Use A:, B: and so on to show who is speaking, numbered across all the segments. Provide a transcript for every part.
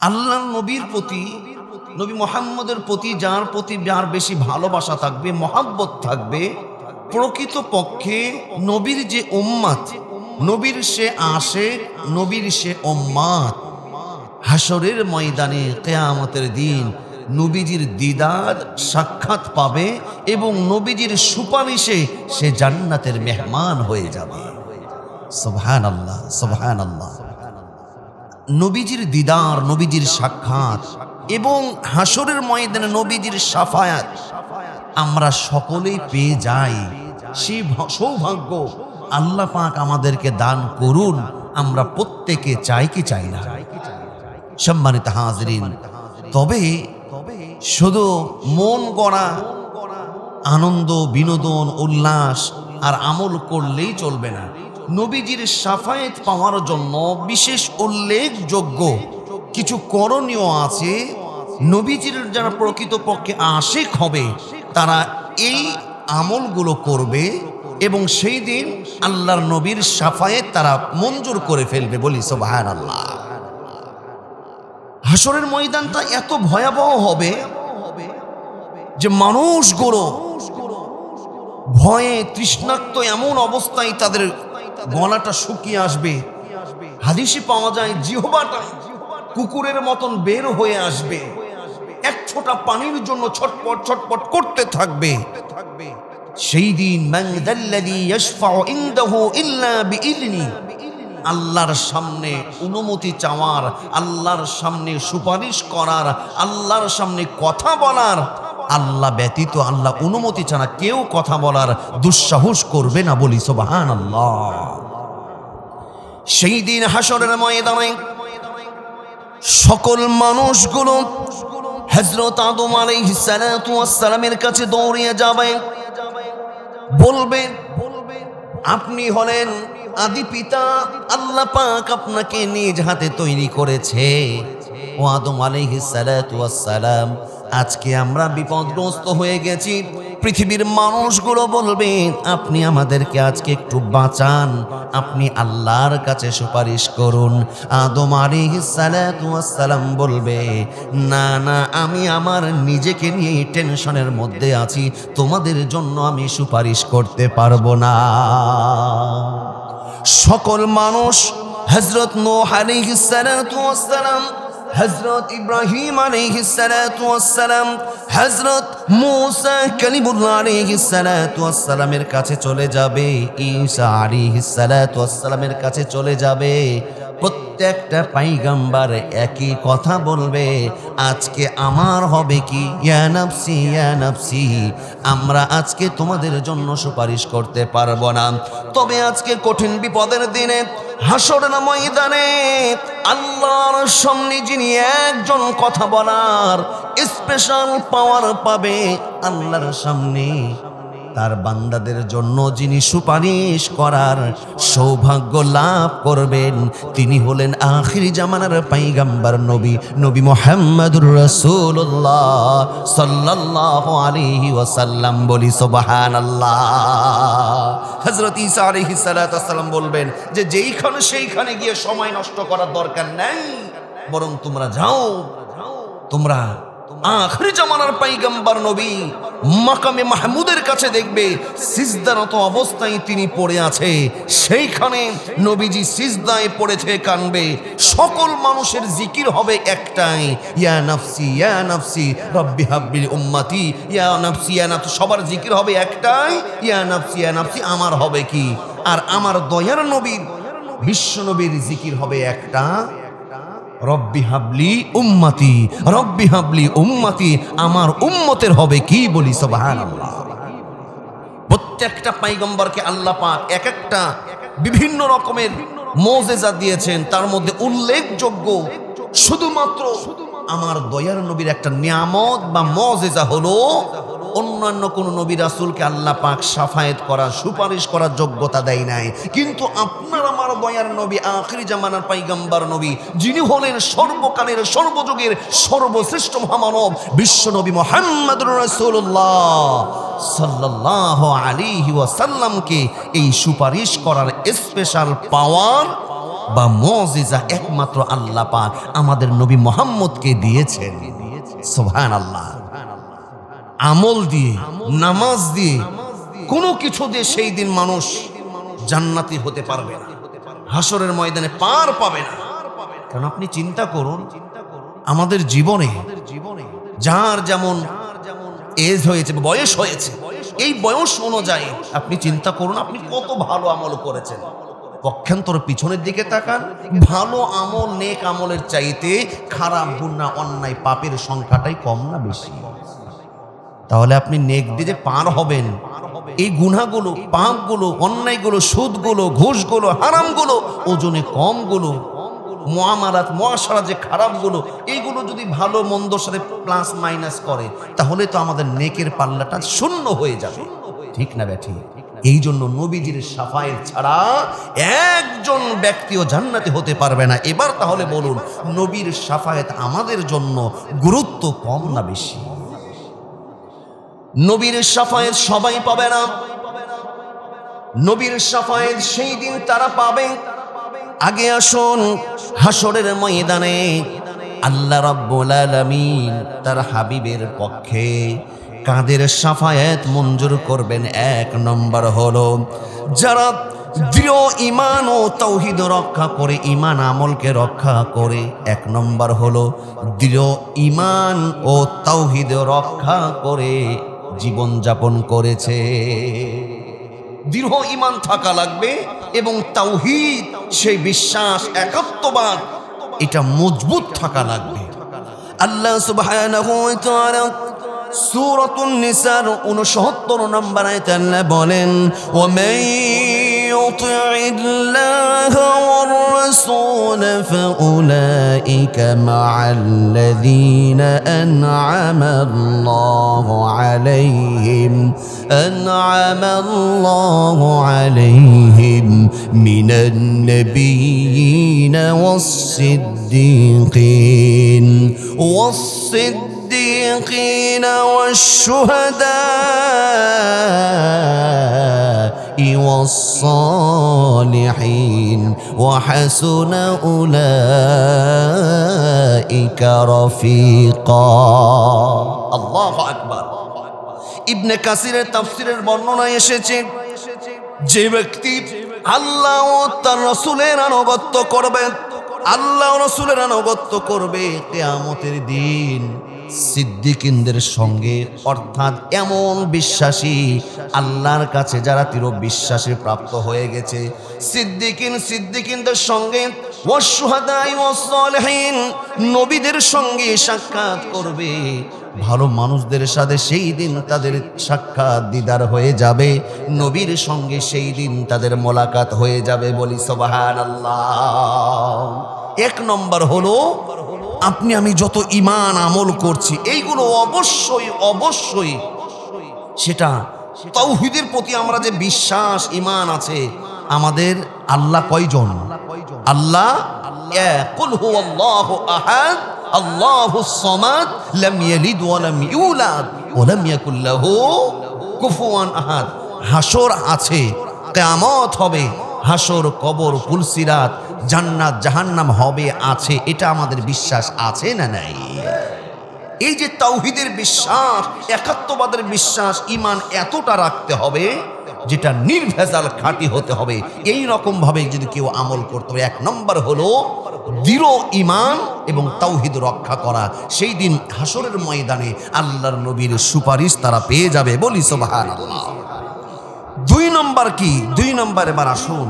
A: আল্লাহ নবীর প্রতি, নবী মোহাম্মদের প্রতি যার প্রতি যার বেশি ভালোবাসা থাকবে, মহাব্বত থাকবে প্রকৃত পক্ষে নবীর যে উম্মাত, নবীর সে আসে নবীর সে উম্মাত হাসরের ময়দানে কেয়ামতের দিন নবীজির দিদার সাক্ষাৎ পাবে এবং নবীজির সুপারিশে সে জান্নাতের মেহমান হয়ে যাবে। সোভান আল্লাহ সোভান আল্লাহ নবীজির দিদার, নবীজির সাক্ষাৎ এবং হাসরের ময়দানে নবীজির সাফায়াত আমরা সকলেই পেয়ে যাই। ভ- সৌভাগ্য আল্লাহ পাক আমাদেরকে দান করুন, আমরা প্রত্যেকে চাই কি চাই না। সম্মানিত হাজরিন, তবে শুধু মন গড়া, আনন্দ, বিনোদন, উল্লাস আর আমল করলেই চলবে না। নবীজির সাফায়েত পাওয়ার জন্য বিশেষ উল্লেখযোগ্য কিছু করণীয় আছে। নবীজির যারা প্রকৃতপক্ষে আশেক হবে, তারা এই আমলগুলো করবে এবং সেই দিন আল্লাহর নবীর সাফায়েত তারা মঞ্জুর করে ফেলবে বলি সোবাহান আল্লাহ হাসরের ময়দানটা এত ভয়াবহ হবে যে মানুষগুলো ভয়ে তৃষ্ণাক্ত এমন অবস্থায় তাদের গলাটা শুকিয়ে আসবে। হাদিসে পাওয়া যায় জিহবাটা কুকুরের মতন বের হয়ে আসবে। এক ছোটা পানির জন্য ছটপট ছটপট করতে থাকবে। সেই দিন আল্লাহর সামনে অনুমতি চাওয়ার, আল্লাহর সামনে সুপারিশ করার, আল্লাহর সামনে কথা বলার আল্লাহ ব্যতীত, আল্লাহ অনুমতি ছাড়া কেউ কথা বলার দুঃসাহস করবে না বলি সোবাহান আল্লাহ সেই দিন হাসরের ময়দানে সকল মানুষগুলো হজরত আদম আলাইহিস সালাতু ওয়াস সালামের কাছে দৌড়িয়ে যাবে। বলবে, আপনি হলেন আদি পিতা, আল্লাহ পাক আপনাকে নিজ হাতে তৈরি করেছে। ও আদম আলাইহিস সালাতু ওয়াস সালাম আজকে আমরা বিপদগ্রস্ত হয়ে গেছি। পৃথিবীর মানুষগুলো বলবে, আপনি আমাদেরকে আজকে একটু বাঁচান। আপনি আল্লাহর কাছে সুপারিশ করুন। আদম সালাম বলবে, না না, আমি আমার নিজেকে নিয়ে টেনশনের মধ্যে আছি। তোমাদের জন্য আমি সুপারিশ করতে পারব না। সকল মানুষ হজরত নোহ সালাম হজরত ইব্রাহিম আলহিসালাম হজরত মোসা কালিমুল্লাহ আলাইহিস সালাতু ওয়াস সালামের কাছে চলে যাবে, ঈসা ওয়াস কাছে চলে যাবে। প্রত্যেকটা পাইগাম্বার একই কথা বলবে। আজকে আমার হবে কি? ইয়া নাফসি ইয়া নাফসি, আমরা আজকে তোমাদের জন্য সুপারিশ করতে পারব না। তবে আজকে কঠিন বিপদের দিনে, হাসর না ময়দানে, আল্লাহর সামনে যিনি একজন কথা বলার স্পেশাল পাওয়ার পাবে আল্লাহর সামনে। তার বান্দাদের জন্য যিনি সুপারিশ করার সৌভাগ্য লাভ করবেন, তিনি হলেন আখিরি জামানার পাইগাম্বার নবী নবী মোহাম্মদুর রসুল্লাহ সাল্লাহ আলাইহি ওয়াসাল্লাম। বলি, সুবহানাল্লাহ। হযরত ঈসা আলাইহিস সালাম বলবেন যে, যেইখানে সেইখানে গিয়ে সময় নষ্ট করার দরকার নেই, বরং তোমরা যাও, তোমরা আখরি জামানার পাইগাম্বার নবী মাকামে মাহমুদের কাছে দেখবে সিজদারত অবস্থায় তিনি পড়ে আছে। সেইখানে নবীজি সিজদায় পড়েছে, কানবে। সকল মানুষের জিকির হবে একটাই, ইয়া নাফসি ইয়া নাফসি, রব্বি হাব্বিল উম্মতি, ইয়া নাফসি ইয়া নাফসি। সবার জিকির হবে একটাই, ইয়া নাফসি ইয়া নাফসি, আমার হবে কি? আর আমার দয়ার নবীর, বিশ্ব নবীর জিকির হবে একটা। রব্বি হাবলি উম্মাতি, রব্বি হাবলি উম্মাতি, আমার উম্মতের হবে কি বলি সবাহান প্রত্যেকটা পাইগম্বরকে আল্লাহ পাক এক একটা বিভিন্ন রকমের মোজেজা দিয়েছেন, তার মধ্যে উল্লেখযোগ্য শুধুমাত্র আমার দয়ার নবীর একটা নিয়ামত বা মজেজা হলো অন্যান্য কোন নবী রাসুলকে আল্লাহ পাক সাফায়েত করা সুপারিশ করার যোগ্যতা দেয় নাই। কিন্তু আপনার আমার দয়ার নবী, আখরি জামানার পাইগাম্বার নবী, যিনি হলেন সর্বকালের, সর্বযুগের, সর্বশ্রেষ্ঠ মহামানব, বিশ্ব নবী মোহাম্মদ রসুল্লাহ সাল্লাহ আলিহি ওয়াসাল্লামকে এই সুপারিশ করার স্পেশাল পাওয়ার বা মজিজা একমাত্র আল্লাহ পাক আমাদের নবী মোহাম্মদকে দিয়েছেন। সোহান আল্লাহ আমল দিয়ে, নামাজ দিয়ে, কোনো কিছু দিয়ে সেই দিন মানুষ জান্নাতি হতে পারবে না। হাসরের ময়দানে পার পাবে না। কারণ আপনি চিন্তা করুন, আমাদের জীবনে যার যেমন এজ হয়েছে, বয়স হয়েছে, এই বয়স অনুযায়ী আপনি চিন্তা করুন, আপনি কত ভালো আমল করেছেন। পক্ষান্তর পিছনের দিকে তাকান, ভালো আমল, নেক আমলের চাইতে খারাপ গুণা অন্যায়, পাপের সংখ্যাটাই কম না বেশি? তাহলে আপনি নেক দিয়ে পার হবেন। এই গুনাগুলো পাপগুলো, অন্যায়গুলো, সুদগুলো, ঘুষগুলো, হারামগুলো, ওজনে কমগুলো মহামারাত মহাসারা যে খারাপগুলো এইগুলো যদি ভালো মন্দ সাথে প্লাস মাইনাস করে, তাহলে তো আমাদের নেকের পাল্লাটা শূন্য হয়ে যাবে। ঠিক না ব্যাঠি? এই জন্য নবীজির সাফায়ের ছাড়া একজন ব্যক্তিও জান্নাতে হতে পারবে না। এবার তাহলে বলুন, নবীর সাফায়েত আমাদের জন্য গুরুত্ব কম না বেশি? নবীর সাফায়েত সবাই পাবে না। নবীর সাফায়েত সেই দিন তারা পাবে। আগে আসুন হাসরের ময়দানে। আল্লাহ রাব্বুল আলামিন তার হাবিবের পক্ষে কাদের সাফায়াত মঞ্জুর করবেন এক নম্বর হলো যারা দৃঢ় ইমান ও তৌহিদ রক্ষা করে ইমান আমলকে রক্ষা করে, এক নম্বর হলো দৃঢ় ইমান ও তৌহিদ রক্ষা করে। জীবন যাপন করেছে। দৃঢ় ইমান থাকা লাগবে এবং তাওহিদ, সেই বিশ্বাস একাত্মবাদ এটা মজবুত থাকা লাগবে। আল্লাহ সুবহানাহু ওয়া তাআলা সূরাতুন নিসার 69 নম্বর আয়াতে আল্লাহ বলেন ওয়া মান ইউতি'িল্লাহ ওয়ার রাসূল ফাউলাইকা মা'আল্লাযীনা আন'আমা আল্লাহু আলাইহিম আন'আমা আল্লাহু আলাইহিম মিনান নাবিয়্যিনা ওয়াস-সিদ্দীকিন والصديقين والشهداء والصالحين وحسن أولئك رفيقا الله أكبر ইবনে কাসিরের তাফসিরের বর্ণনায় এসেছে যে ব্যক্তি আল্লাহ ও তার রসুলের আনুগত্য করবে আল্লাহ রসুলের আনুগত্য করবে কেয়ামতের দিন সিদ্দিকিনদের সঙ্গে, অর্থাৎ এমন বিশ্বাসী আল্লাহর কাছে যারা তীর বিশ্বাসে প্রাপ্ত হয়ে গেছে। সিদ্দিকিন সিদ্দিকিনদের সঙ্গে নবীদের সঙ্গে সাক্ষাৎ করবে। ভালো মানুষদের সাথে সেই দিন তাদের সাক্ষাৎ দিদার হয়ে যাবে। নবীর সঙ্গে সেই দিন তাদের মোলাকাত হয়ে যাবে বলি সোবাহান আল্লাহ এক নম্বর হলো আপনি, আমি যত ইমান আমল করছি, এইগুলো অবশ্যই অবশ্যই সেটা তৌহিদের প্রতি আমরা যে বিশ্বাস ইমান আছে, আমাদের আল্লাহ কয়জন? আল্লাহ আল্লাহু হাসর আছে, কিয়ামত হবে হাসর কবর পুলসিরাত জান্নাত জাহান্নাম হবে, আছে, এটা আমাদের বিশ্বাস আছে না নাই? এই যে তাওহিদের বিশ্বাস, একাত্মবাদের বিশ্বাস ইমান এতটা রাখতে হবে, যেটা নির্ভেজাল খাঁটি হতে হবে। এই রকম ভাবে যদি কেউ আমল করতে হবে এক নম্বর হলো দৃঢ় ইমান এবং তাওহিদ রক্ষা করা। সেই দিন হাসরের ময়দানে আল্লাহর নবীর সুপারিশ তারা পেয়ে যাবে বলি সুবহানাল্লাহ। দুই নম্বর কি? দুই নম্বর এবার আসুন।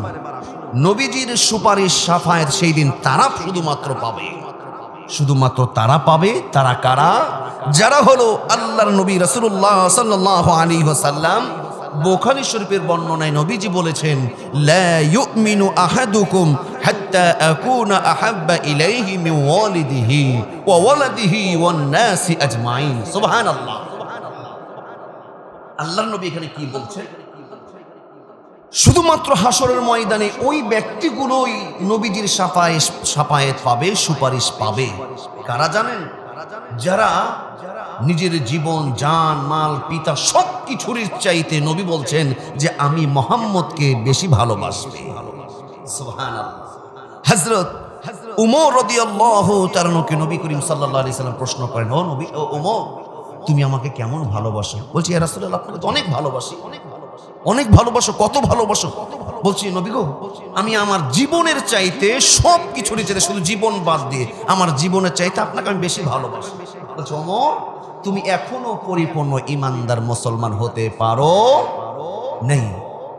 A: নবীজির সুপারিশ সাফায়েত সেই দিন তারা শুধুমাত্র পাবে। শুধুমাত্র তারা পাবে, তারা কারা? যারা হলো আল্লাহর নবী রসুল্লাহ সাল্লাহ আলী ওসাল্লাম বোখারি শরীফের বর্ণনায় নবীজি বলেছেন, লা আহাদুকুম হাত্তা নবী এখানে কি বলছেন? শুধুমাত্র হাসরের ময়দানে ওই ব্যক্তিগুলোই নবীজির সাফায়েশ, সাফায়েত পাবে, সুপারিশ পাবে। কারা জানেন? যারা নিজের জীবন, জান, মাল, পিতা সব কিছুর চাইতে নবী বলছেন যে আমি মোহাম্মদকে বেশি ভালোবাসবে। হজরত উমর রদিয়াল্লাহু তারনুকে নবী করিম সাল্লাল্লাহু আলাইহি সাল্লাম প্রশ্ন করেন, ও নবী, ও উমর, তুমি আমাকে কেমন ভালোবাসো? বলছি, ইয়া আপনাকে তো অনেক ভালোবাসি। অনেক ভালোবাসো, কত ভালোবাসো। বলছি, নবী গো, আমি আমার জীবনের চাইতে সব কিছুরই চাইতে শুধু জীবন বাদ দিয়ে, আমার জীবনের চাইতে আপনাকে আমি বেশি ভালোবাসি। বলছি তুমি এখনও পরিপূর্ণ ইমানদার মুসলমান হতে পারো নেই।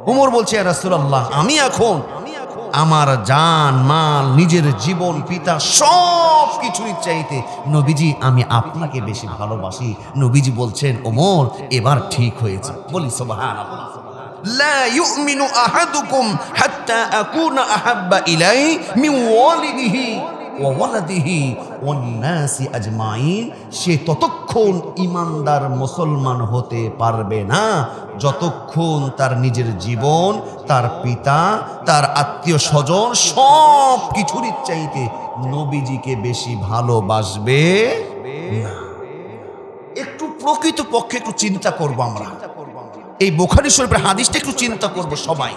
A: উমর বলছে রাসূলুল্লাহ, আমি এখন আমার জান, মাল, নিজের জীবন, পিতা সব কিছুই চাইতে, নবীজি, আমি আপনাকে বেশি ভালোবাসি। নবীজি বলছেন, ওমর, এবার ঠিক হয়েছে। বলি লা ইউমিনু আহাদুকুম হাত্তা আকুনা আহাব্বা ইলাই মিন ওয়ালিদিহি ওয়া ওয়ালাদিহি ওয়ান সে ততক্ষণ ইমানদার মুসলমান হতে পারবে না। যতক্ষণ তার নিজের জীবন, তার পিতা, তার আত্মীয় স্বজন সব কিছুর চাইতে নবীজিকে বেশি ভালোবাসবে একটু প্রকৃত পক্ষে একটু চিন্তা করব আমরা। এই বোখারি শরীফের হাদিসটা একটু চিন্তা করব সবাই।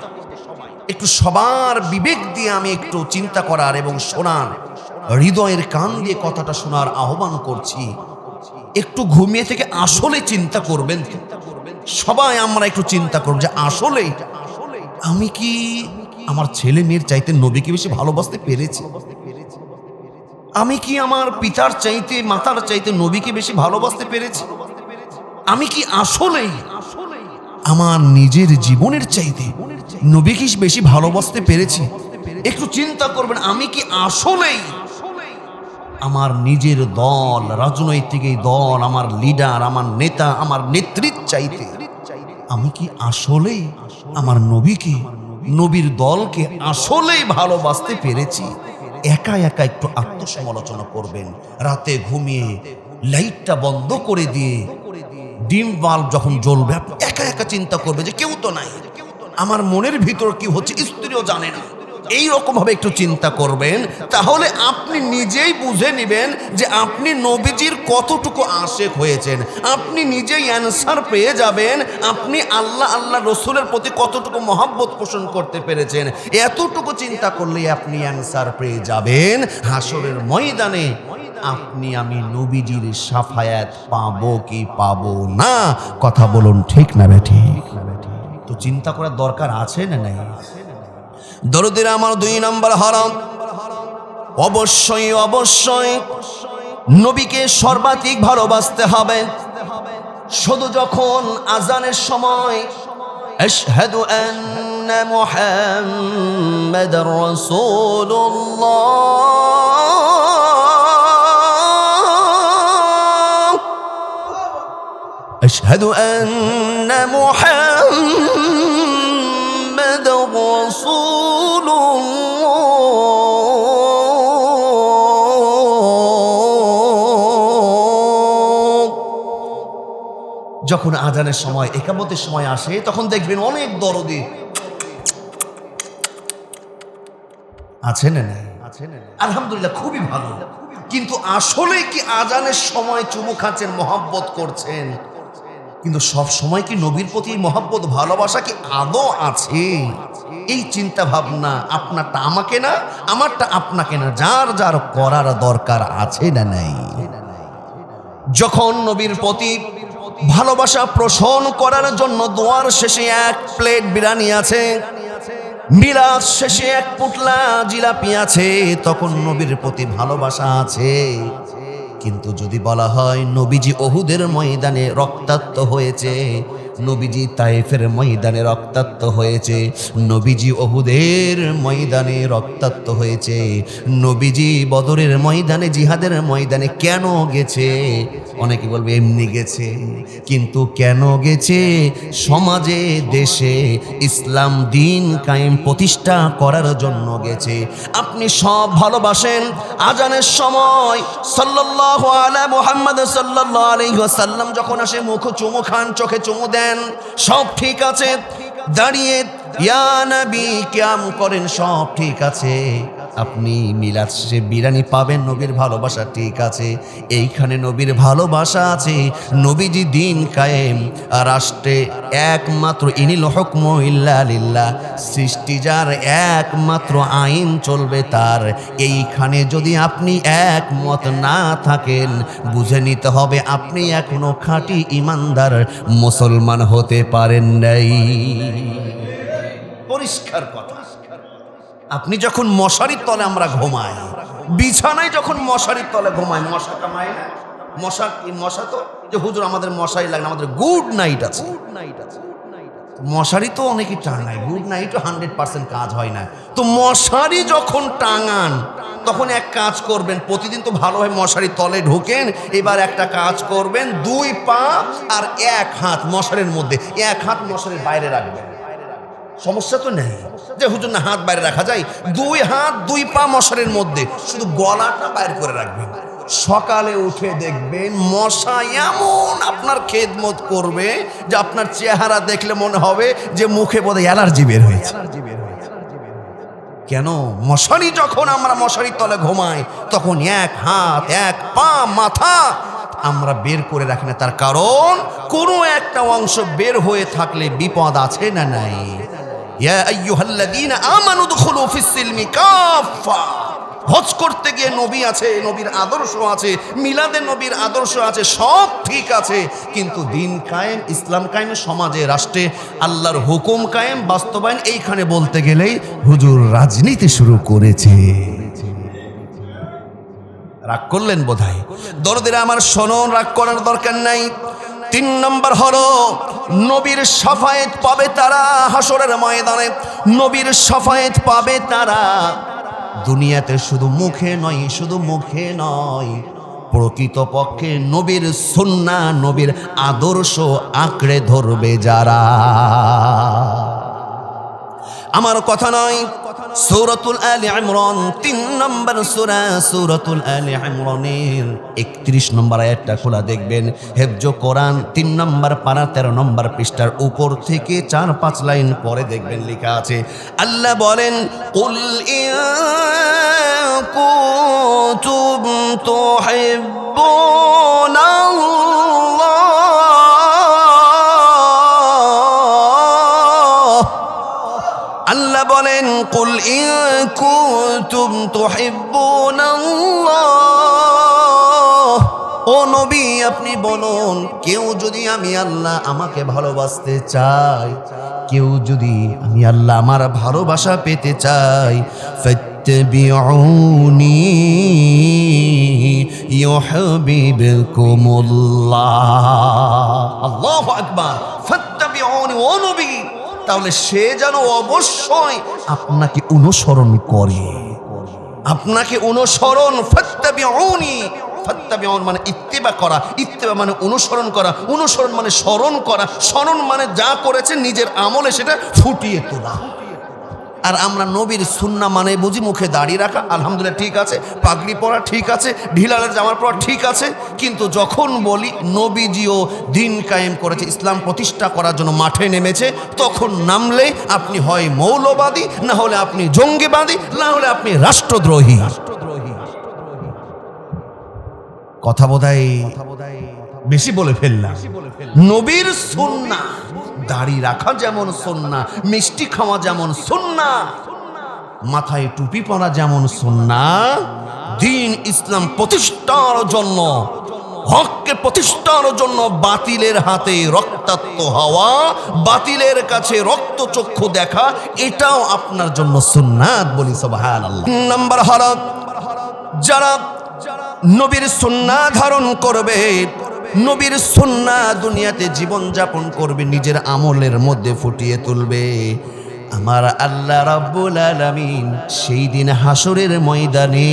A: একটু সবার বিবেক দিয়ে আমি একটু চিন্তা করার এবং শোনার, হৃদয়ের কান দিয়ে কথাটা শোনার আহ্বান করছি। একটু ঘুমিয়ে থেকে আসলে চিন্তা করবেন। সবাই আমরা একটু চিন্তা করব যে আসলে আমি কি আমার ছেলে মেয়ের চাইতে নবীকে বেশি ভালোবাসতে পেরেছি? আমি কি আমার পিতার চাইতে, মাতার চাইতে নবীকে বেশি ভালোবাসতে পেরেছি? আমি কি আসলেই আমার নিজের জীবনের চাইতে। নবীকে বেশি ভালোবাসতে পেরেছি? একটু চিন্তা করবেন, আমি কি আসলেই আমার নিজের দল, রাজনৈতিক এই দল, আমার লিডার আমার নেতা, আমার নেতৃত্ব চাইতে আমি কি আসলেই আমার নবীকে, নবীর দলকে আসলেই ভালোবাসতে পেরেছি? একা একা একটু আত্মসমালোচনা করবেন, রাতে ঘুমিয়ে লাইটটা বন্ধ করে দিয়ে ডিম বাল্ব যখন জ্বলবে, আপনি একা একা চিন্তা করবে যে কেউ তো নাই। আমার মনের ভিতর কি হচ্ছে স্ত্রীও জানে না। এই রকম ভাবে একটু চিন্তা করবেন, তাহলে আপনি নিজেই বুঝে নেবেন যে আপনি নবীজির কতটুকু আশেক হয়েছেন। আপনি নিজেই অ্যান্সার পেয়ে যাবেন, আপনি আল্লাহ আল্লাহ রসুলের প্রতি কতটুকু মহাব্বত পোষণ করতে পেরেছেন। এতটুকু চিন্তা করলেই আপনি অ্যান্সার পেয়ে যাবেন। হাসরের ময়দানে আপনি আমি নবীজির সাফায়াত পাবো কি পাবো না? কথা বলুন, ঠিক না ঠিক? তো চিন্তা করার দরকার আছে না নাই? দরদের আমার দুই নাম্বার হারাম। অবশ্যই অবশ্যই নবীকে সর্বাধিক ভালোবাসতে হবে। শুধু যখন আজানের সময় আশহাদু আন্না মুহাম্মাদার রাসূলুল্লাহ أشهد أن محمد رسول الله যখন আজানের সময় একামতের সময় আসে তখন দেখবেন অনেক দরদি আছে না নাই আলহামদুলিল্লাহ খুবই ভালো কিন্তু আসলে কি আজানের সময় চুমু খাচ্ছেন মহাব্বত করছেন কিন্তু সব সময় কি নবীর প্রতি মহাব্বত, ভালোবাসা কি আদৌ আছে? এই চিন্তা ভাবনা আপনারটা আমাকে না, আমারটা আপনাকে না, যার যার করার দরকার আছে না নাই? যখন নবীর প্রতি ভালোবাসা পোষণ করার জন্য দোয়ার শেষে এক প্লেট বিরিয়ানি আছে, মিলাদ শেষে এক পুটলা জিলাপি আছে, তখন নবীর প্রতি ভালোবাসা আছে। কিন্তু যদি বলা হয়, নবীজি অহুদের ময়দানে রক্তাক্ত হয়েছে, নবীজি তাইফের ময়দানে রক্তাক্ত হয়েছে, নবীজি অহুদের ময়দানে রক্তাক্ত হয়েছে, নবীজি বদরের ময়দানে, জিহাদের ময়দানে কেন গেছে? অনেকে বলবে, এমনি গেছে। কিন্তু কেন গেছে? সমাজে, দেশে ইসলাম দিন কায়েম প্রতিষ্ঠা করার জন্য গেছে। আপনি সব ভালোবাসেন। আজানের সময় সাল্লাল্লাহু আলা মুহাম্মদ সাল্লাল্লাহু আলাইহি ওয়াসাল্লাম যখন আসে, মুখ চুমু খান, চোখে চুমু দেন, সব ঠিক আছে? দাঁড়িয়ে, ইয়া নবী, কিয়াম করেন? সব ঠিক আছে। আপনি মিলাদ শেষে বিরিয়ানি পাবেন, নবীর ভালোবাসা ঠিক আছে। এইখানে নবীর ভালোবাসা আছে, নবীজি দিন কায়েম রাষ্ট্রে একমাত্র ইনিল হকম ইল্লা সৃষ্টি যার একমাত্র আইন চলবে তার। এইখানে যদি আপনি একমত না থাকেন, বুঝে নিতে হবে আপনি এখনও খাঁটি ইমানদার, মুসলমান হতে পারেন নাই। পরিষ্কার কথা। আপনি যখন মশারির তলে আমরা ঘুমাই, বিছানায় যখন মশারির তলে ঘুমাই, মশা কামাই না? মশা মশা তো? যে হুজুর, আমাদের মশারি লাগে আমাদের গুড নাইট আছে। গুড নাইট আছে মশারি তো অনেকেই টাঙায়, গুড নাইটও হান্ড্রেড পার্সেন্ট কাজ হয় না। তো মশারি যখন টাঙান, তখন এক কাজ করবেন, প্রতিদিন তো ভালোভাবে মশারি তলে ঢোকেন, এবার একটা কাজ করবেন, দুই পা আর এক হাত মশারির মধ্যে, এক হাত মশারির বাইরে রাখবেন। সমস্যা তো নেই। যে হুজুর না হাত বাইরে রাখা যায়, দুই হাত, দুই পা মশারির মধ্যে, শুধু গলাটা বাইর করে রাখবেন। সকালে উঠে দেখবেন মশা এমন আপনার খেদমত করবে যে আপনার চেহারা দেখলে মনে হবে যে মুখে বোধহয় অ্যালার্জি বের হয়েছে। কেন? মশারি যখন আমরা মশারির তলে ঘুমাই, তখন এক হাত, এক পা, মাথা আমরা বের করে রাখি না। তার কারণ কোনো একটা অংশ বের হয়ে থাকলে বিপদ আছে না নাই? ইয়া আইয়ুহাল্লাযীনা আমানু দুখুলু ফিস-সিলমি কাফা হজ করতে গিয়ে নবী আছে, নবীর আদর্শ আছে, মিলাদে নবীর আদর্শ আছে, সব ঠিক আছে। কিন্তু দিন কায়েম, ইসলাম কায়েম সমাজে, রাষ্ট্রে আল্লাহর হুকুম কায়েম, বাস্তবায়ন, এইখানে বলতে গেলেই হুজুর রাজনীতি শুরু করেছে। রাগ করলেন বোধহয়? দরদের আমার শোনন রাগ করার দরকার নাই। তিন নম্বর হলো, নবীর সাফায়েত পাবে তারা হাসরের ময়দানে। নবীর সাফায়েত পাবে তারা দুনিয়াতে শুধু মুখে নয়, শুধু মুখে নয়। প্রকৃত পক্ষে নবীর সুন্না নবীর আদর্শ আঁকড়ে ধরবে যারা। আমার কথা নয়। সূরাতুল আলী ইমরান, তিন নম্বর সূরা, সূরাতুল আলী ইমরানের একত্রিশ নম্বর আয়াতটা খোলা দেখবেন। হেফজ কোরআন তিন নম্বর পারা, তেরো নম্বর পৃষ্ঠার উপর থেকে চার, পাঁচ লাইন পরে দেখবেন লেখা আছে, আল্লাহ বলেন, কুল কুতুম তুহিব্বুনাল্লাহ বলেন কুল ইন কুনতুম তুহিব্বুনাল্লাহ ও নবী, আপনি বলুন, কেউ যদি আমি আল্লাহ আমাকে ভালোবাসতে চাই, কেউ যদি আমি আল্লাহ আমার ভালোবাসা পেতে চাই, ফাত্তাবিউনি ইউহিব্বুকুমুল্লাহ। আল্লাহু আকবার। ফাত্তাবিউনি ও নবী। তাহলে সে যেন অবশ্যই আপনাকে অনুসরণ করে। আপনাকে অনুসরণ, ফাত্তাবিউনি। ফাত্তাবিউন মানে ইত্তেবা করা, ইত্তেবা মানে অনুসরণ করা, অনুসরণ মানে স্মরণ করা, স্মরণ মানে যা করেছে নিজের আমলে সেটা ফুটিয়ে তোলা। আর আমরা নবীর সুন্না মানে বুঝি মুখে দাড়ি রাখা, আলহামদুলিল্লাহ ঠিক আছে, পাগড়ি পরা ঠিক আছে, ঢিলালের জামার পরা ঠিক আছে, কিন্তু যখন বলি নবীজিও দিন কায়েম করেছে, ইসলাম প্রতিষ্ঠা করার জন্য মাঠে নেমেছে, তখন নামলে আপনি হয় মৌলবাদী, না হলে আপনি জঙ্গিবাদী, না হলে আপনি রাষ্ট্রদ্রোহী। কথা বোধহয় বেশি বলে ফেললাম। নবীর সুন্না দাড়ি রাখা যেমন সুন্না, মিষ্টি খাওয়া যেমন সুন্না, মাথায় টুপি পরা যেমন সুন্না, দিন ইসলাম প্রতিষ্ঠার জন্য, হককে প্রতিষ্ঠার জন্য বাতিলের হাতে রক্তাক্ত হওয়া, বাতিলের কাছে রক্তচক্ষু দেখা, এটাও আপনার জন্য সুন্নাত বলি সবহান নাম্বার হরত, যারা নবীর সুন্না ধারণ করবে নবীর সুন্না দুনিয়াতে জীবন যাপন করবে, নিজের আমলের মধ্যে ফুটিয়ে তুলবে। আমার আল্লাহ রাব্বুল আলামিন সেই দিন হাসরের ময়দানে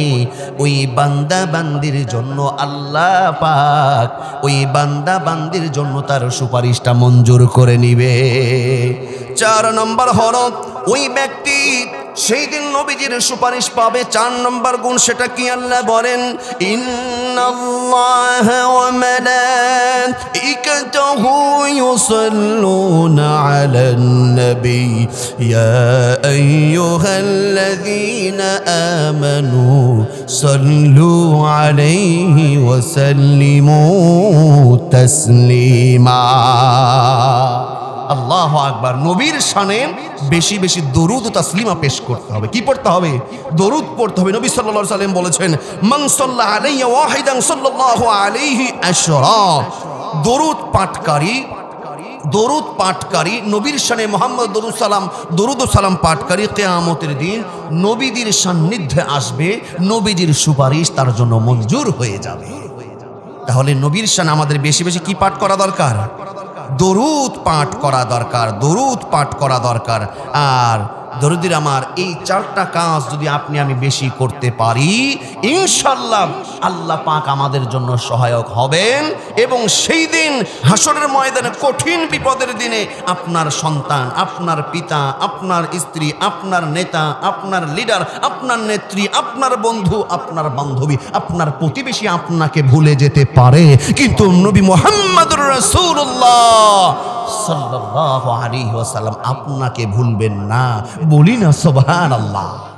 A: ওই বান্দা বান্দির জন্য আল্লাহ পাক ওই বান্দা বান্দির জন্য তার সুপারিশটা মঞ্জুর করে নিবে। চার নম্বর হরফ, ওই ব্যক্তি সেই দিন নবীজির সুপারিশ পাবে। চার নম্বর গুণ সেটা কি আল্লাহ বলেন? ওয়া সাল্লু আল্লাহ আকবার, নবীর শানে বেশি বেশি দরুদ ও তাসলিমা পেশ করতে হবে। কি পড়তে হবে? দরুদ পড়তে হবে। নবী সাল্লাল্লাহু সাল্লাম বলেছেন সাল্লা আলাইয়া সাল্লাল্লাহু আলাইহি দরুদ পাঠকারী দরুদ পাঠকারী, নবীর শানে মোহাম্মদ দরুদ সালাম দরুদ সালাম পাঠকারী কেয়ামতের দিন নবীদের সান্নিধ্যে আসবে নবীজির সুপারিশ তার জন্য মঞ্জুর হয়ে যাবে। তাহলে নবীর শান আমাদের বেশি বেশি কি পাঠ করা দরকার? দরুদ পাঠ করা দরকার দরুদ পাঠ করা দরকার। আর দরুদির আমার, এই চারটা কাজ যদি আপনি আমি বেশি করতে পারি, ইনশাল্লাহ আল্লাহ পাক আমাদের জন্য সহায়ক হবেন এবং সেই দিন হাসরের ময়দানে কঠিন বিপদের দিনে আপনার সন্তান, আপনার পিতা, আপনার স্ত্রী, আপনার নেতা, আপনার লিডার, আপনার নেত্রী, আপনার বন্ধু, আপনার বান্ধবী, আপনার প্রতিবেশী আপনাকে ভুলে যেতে পারে। কিন্তু নবী মোহাম্মদুর রাসূলুল্লাহ সাল্লাল্লাহু আলাইহি ওয়াসাল্লাম আপনাকে ভুলবেন না। বলি না সুবহানাল্লাহ।